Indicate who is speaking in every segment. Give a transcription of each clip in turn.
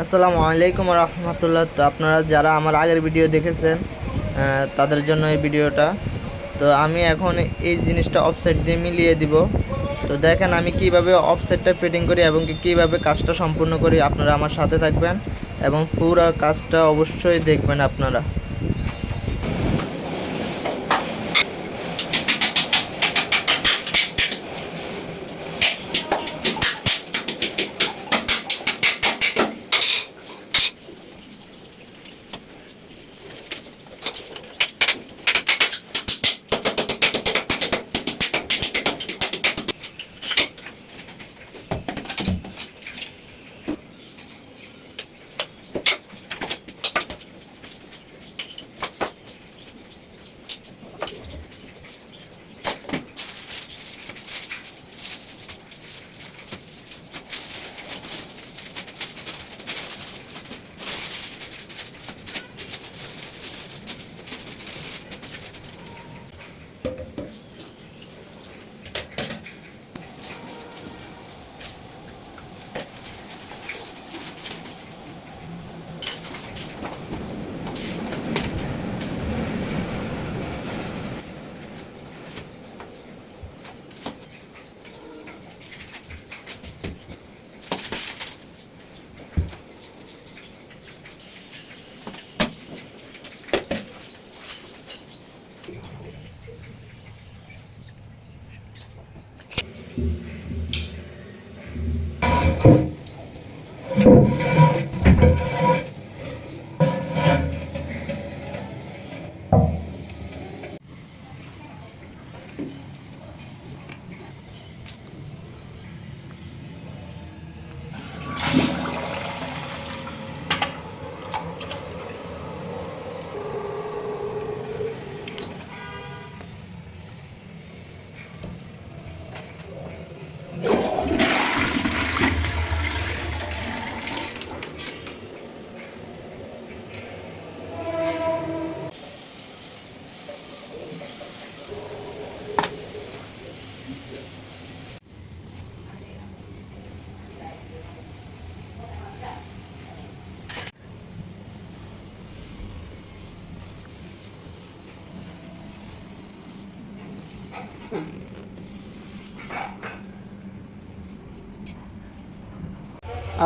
Speaker 1: আসসালামু আলাইকুম রহমতুল্লাহ। তো আপনারা যারা আমার আগের ভিডিও দেখেছেন তাদের জন্য এই ভিডিওটা। তো আমি এখন এই জিনিসটা অফসেট দিয়ে মিলিয়ে দিব। তো দেখেন আমি কীভাবে অফসেটটা ফিটিং করি এবং কীভাবে কীভাবে কাজটা সম্পূর্ণ করি। আপনারা আমার সাথে থাকবেন এবং পুরো কাজটা অবশ্যই দেখবেন আপনারা। Thank you.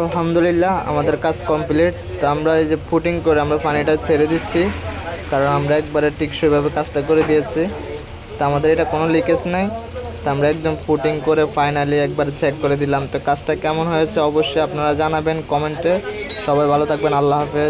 Speaker 1: আলহামদুলিল্লাহ, আমাদের কাজ কমপ্লিট। তো আমরা এই যে ফুটিং করে আমরা পানিটা ছেড়ে দিচ্ছি, কারণ আমরা একবারে টিকসইভাবে কাজটা করে দিয়েছি। তো আমাদের এটা কোনো লিকেজ নেই। তো আমরা একদম ফুটিং করে ফাইনালি একবার চেক করে দিলাম। তো কাজটা কেমন হয়েছে অবশ্যই আপনারা জানাবেন কমেন্টে। সবাই ভালো থাকবেন, আল্লাহ হাফেজ।